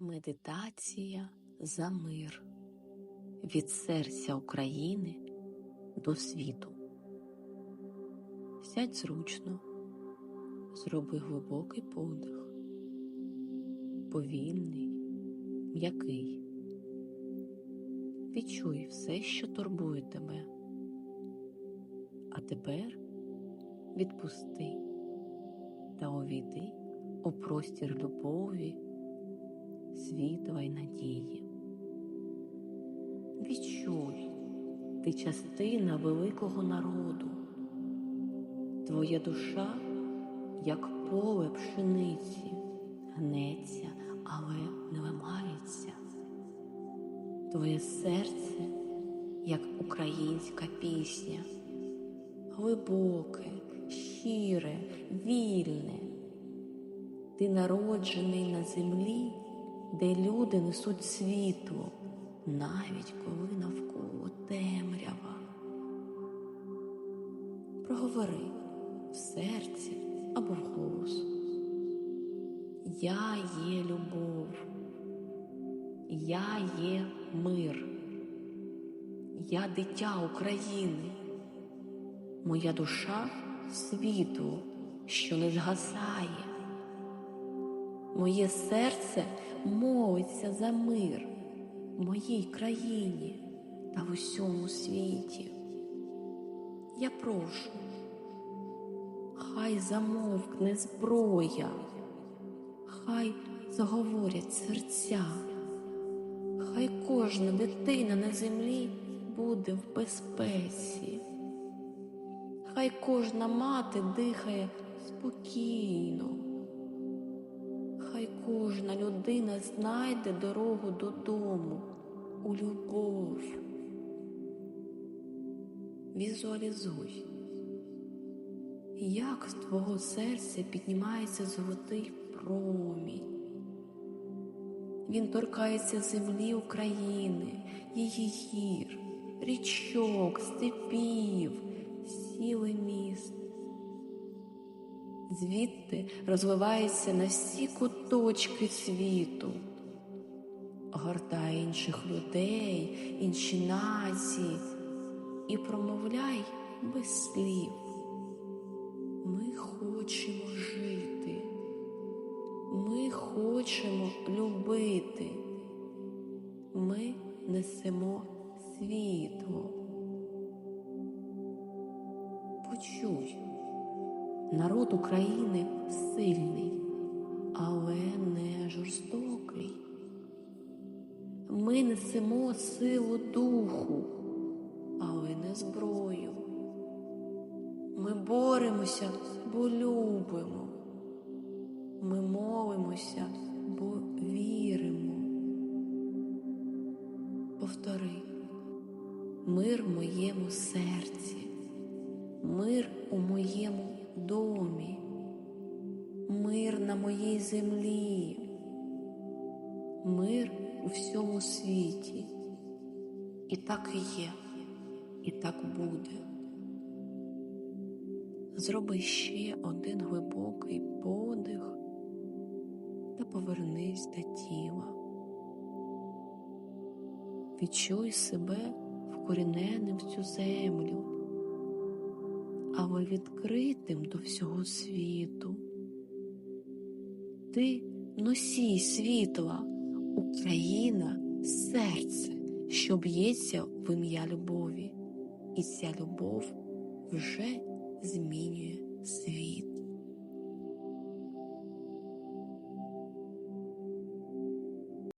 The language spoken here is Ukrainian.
Медитація за мир від серця України до світу. Сядь зручно, зроби глибокий подих, повільний, м'який. Відчуй все, що турбує тебе. А тепер відпусти та увійди у простір любові світла й надії. Відчуй, ти частина великого народу, твоя душа, як поле пшениці, гнеться, але не ламається. Твоє серце, як українська пісня, глибоке, щире, вільне. Ти народжений на землі де люди несуть світло, навіть коли навколо темрява. Проговори в серці або в голос. Я є любов, я є мир, я дитя України, моя душа світло, що не згасає. Моє серце молиться за мир в моїй країні та в усьому світі. Я прошу, хай замовкне зброя, хай заговорять серця, хай кожна дитина на землі буде в безпеці, хай кожна мати дихає спокійно хай кожна людина знайде дорогу додому у любов. Візуалізуй, як з твого серця піднімається золотий промінь. Він торкається землі України, її гір, річок, степів, сіли міст звідти розвивається на всі куточки світу, гортає інших людей, інші нації і промовляй без слів. Ми хочемо жити, ми хочемо любити, ми несемо світло. Почуй. Народ України сильний, але не жорстокий. Ми несемо силу духу, але не зброю. Ми боремося, бо любимо. Ми молимося, бо віримо. Повтори мир в моєму серці, мир у моєму домі, мир на моїй землі, мир у всьому світі. І так і є, і так буде. Зроби ще один глибокий подих та повернись до тіла. Відчуй себе вкоріненим в цю землю але відкритим до всього світу. Ти носій світла, Україна, серце, що б'ється в ім'я любові, і ця любов вже змінює світ.